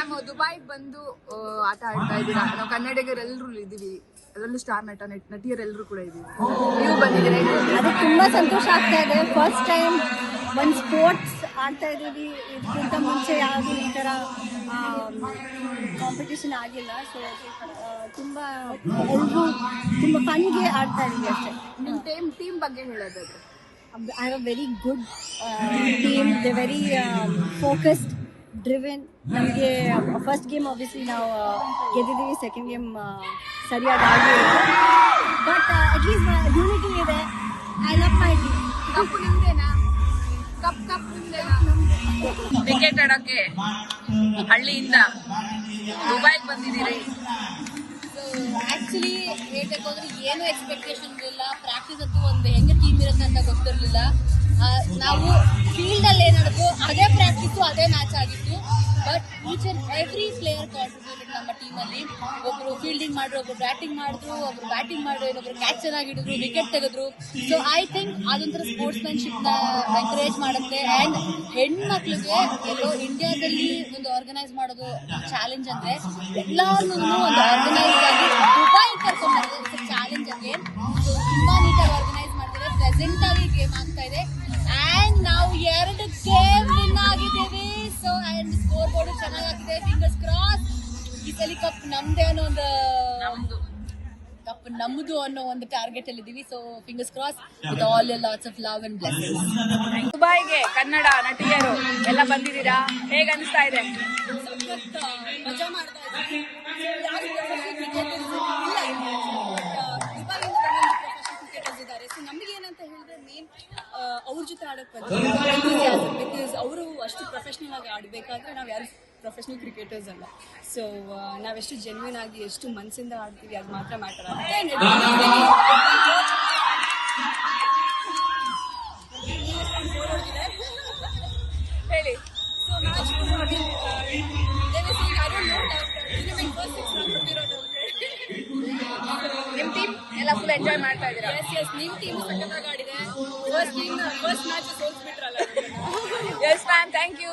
Ma'am ದುಬೈಗೆ ಬಂದು ಆಟ ಆಡ್ತಾ ಇದ್ದೀರಾ? ನಾವು ಕನ್ನಡಿಗರೆಲ್ಲರೂ ಇದ್ದೀವಿ. ಅದರಲ್ಲೂ ಸ್ಟಾರ್ ನಟ ನಟ ನಟಿಯರೆಲ್ಲರೂ ಕೂಡ ಇದ್ದೀವಿ. ನೀವು ಬಂದಿದ್ರೆ ಅದು ತುಂಬ ಸಂತೋಷ ಆಗ್ತಾ ಇದೆ. ಫಸ್ಟ್ ಟೈಮ್ ಒಂದು ಸ್ಪೋರ್ಟ್ಸ್ ಆಡ್ತಾ ಇದ್ದೀವಿ. ಇದಕ್ಕಿಂತ ಮುಂಚೆ ಯಾವುದು ಈ ಥರ ಕಾಂಪಿಟೇಷನ್ ಆಗಿಲ್ಲ. ಸೊ ತುಂಬ ಎಲ್ಲರೂ ತುಂಬ ಫನ್ಗೆ ಆಡ್ತಾ ಇದ್ದೀವಿ ಅಷ್ಟೇ. ನಿಮ್ಮ ಟೀಮ್ ಟೀಮ್ ಬಗ್ಗೆ ಹೇಳೋದಾದ್ರೆ. I have a very good team the very focused driven ನಮಗೆ ಫಸ್ಟ್ ಗೇಮ್ ಆಬ್ವಿಯಸ್ಲಿ ನಾವು ಗೆದ್ದಿದ್ದೀವಿ. ಸೆಕೆಂಡ್ ಗೇಮ್ ಸರಿಯಾದ ಬಟ್ ಅಟ್ಲೀಸ್ಟ್ ಯೂನಿಟಿ ಇದೆ. I love my team cup ನಿಮ್ದೇನಾ? Cup cup ನಿಮ್ದೇನಾ? ಕ್ರಿಕೆಟ್ ಆಡೋಕ್ಕೆ ಹಳ್ಳಿಯಿಂದ ದುಬೈಗೆ ಬಂದಿದ್ದೀರಿ. ಆಕ್ಚುಲಿ ಹೇಳ್ಬೇಕಂದ್ರೆ ಏನು ಎಕ್ಸ್ಪೆಕ್ಟೇಷನ್ ಇರಲಿಲ್ಲ ಪ್ರಾಕ್ಟೀಸ್ ಅಂತೂ ಒಂದು. ಹೆಂಗೆ ಟೀಮ್ ಇರುತ್ತೆ ಅಂತ ಗೊತ್ತಿರಲಿಲ್ಲ. ನಾವು ಫೀಲ್ಡ್ ಅಲ್ಲಿ ಏನಾದ್ರು ಅದೇ ಪ್ರಾಕ್ಟೀಸು ಅದೇ ಮ್ಯಾಚ್ ಆಗಿತ್ತು. But each and every player contributed ನಮ್ಮ ಟೀಮಲ್ಲಿ ಒಬ್ರು ಫೀಲ್ಡಿಂಗ್ ಮಾಡಿದ್ರು ಒಬ್ರು ಬ್ಯಾಟಿಂಗ್ ಮಾಡಿದ್ರು, ಒಬ್ರು ಬ್ಯಾಟಿಂಗ್ ಮಾಡಿದ್ರು ಇನ್ನೊಬ್ರು ಕ್ಯಾಚ್ ಚೆನ್ನಾಗಿಡಿದ್ರು ವಿಕೆಟ್ ತೆಗೆದ್ರು. ಸೊ ಐ ಥಿಂಕ್ ಅದೊಂಥರ ಸ್ಪೋರ್ಟ್ಸ್ಮನ್ಶಿಪ್ನ ಎನ್ಕರೇಜ್ ಮಾಡುತ್ತೆ. ಅಂಡ್ ಹೆಣ್ಮಕ್ಳಿಗೆ ಎಲ್ಲೋ ಇಂಡಿಯಾದಲ್ಲಿ ಒಂದು ಆರ್ಗನೈಸ್ ಮಾಡೋದು ಚಾಲೆಂಜ್ ಅಂದ್ರೆ ಎಲ್ಲಾರ್ನೂ ಒಂದು ಆರ್ಗನೈಸ್ ಆಗಿ ಪ್ರೆಸೆಂಟ್ ಗೇಮ್ ಆಗ್ತಾ ಇದೆ. ಅಂಡ್ ನಾವು ಎರಡು ಗೇಮ್ ವಿನ್ ಆಗಿದ್ದೀವಿ. ಸೊ ಅಂಡ್ ಸ್ಕೋರ್ ಬೋರ್ಡ್ ಚೆನ್ನಾಗಿದೆ ಫಿಂಗರ್ಸ್ ಕ್ರಾಸ್ ಈ ಸಲ ಕಪ್ ನಮ್ದೇ ಅನ್ನೋ ಒಂದು ಕಪ್ ನಮ್ಮದು ಅನ್ನೋ ಒಂದು ಟಾರ್ಗೆಟ್ ಅಲ್ಲಿ ಇದೀವಿ. So fingers cross with all lots of love and blessings ದುಬೈಗೆ Kannada ನಟಿಯರು ಎಲ್ಲ ಬಂದಿದ್ದೀರಾ? ಹೇಗೆ ಅನಿಸ್ತಾ ಇದೆ? ಮಜಾ ಮಾಡ್ತಾ ಇದ್ದೀವಿ ಯಾರು ಕ್ರಿಕೆಟರ್ಸ್ ಇಲ್ಲ ಕ್ರಿಕೆಟರ್ಸ್ ಇದ್ದಾರೆ ಸೊ ನಮಗೆ ಏನಂತ ಹೇಳಿದ್ರೆ ಮೇನ್ ಅವ್ರ ಜೊತೆ ಆಡೋಕೆ ಬಿಕಾಸ್ ಅವರು ಅಷ್ಟು ಪ್ರೊಫೆಷ್ನಲ್ ಆಗಿ ಆಡಬೇಕಾದ್ರೆ ನಾವು ಯಾರು ಪ್ರೊಫೆಷ್ನಲ್ ಕ್ರಿಕೆಟರ್ಸ್ ಅಲ್ಲ. ಸೊ ನಾವೆಷ್ಟು ಜೆನ್ಯೂನ್ ಆಗಿ ಎಷ್ಟು ಮನಸ್ಸಿಂದ ಆಡ್ತೀವಿ ಅದು ಮಾತ್ರ ಮ್ಯಾಟರ್ ಹೇಳಿ ನಿಮ್ಮ ಟೀಮ್ ಎಲ್ಲ ಫುಲ್ ಎಂಜಾಯ್ ಮಾಡ್ತಾ ಇದ್ದೀರಾ? ಎಸ್ ಎಸ್ ನಿಮ್ಮ ಟೀಮ್ ಸಖತ್ತಾಗಿ ಆಡಿದೆ. First first match ಸೋಲ್ಸ್ಬಿಟ್ರಲ್ಲ. Yes ma'am thank you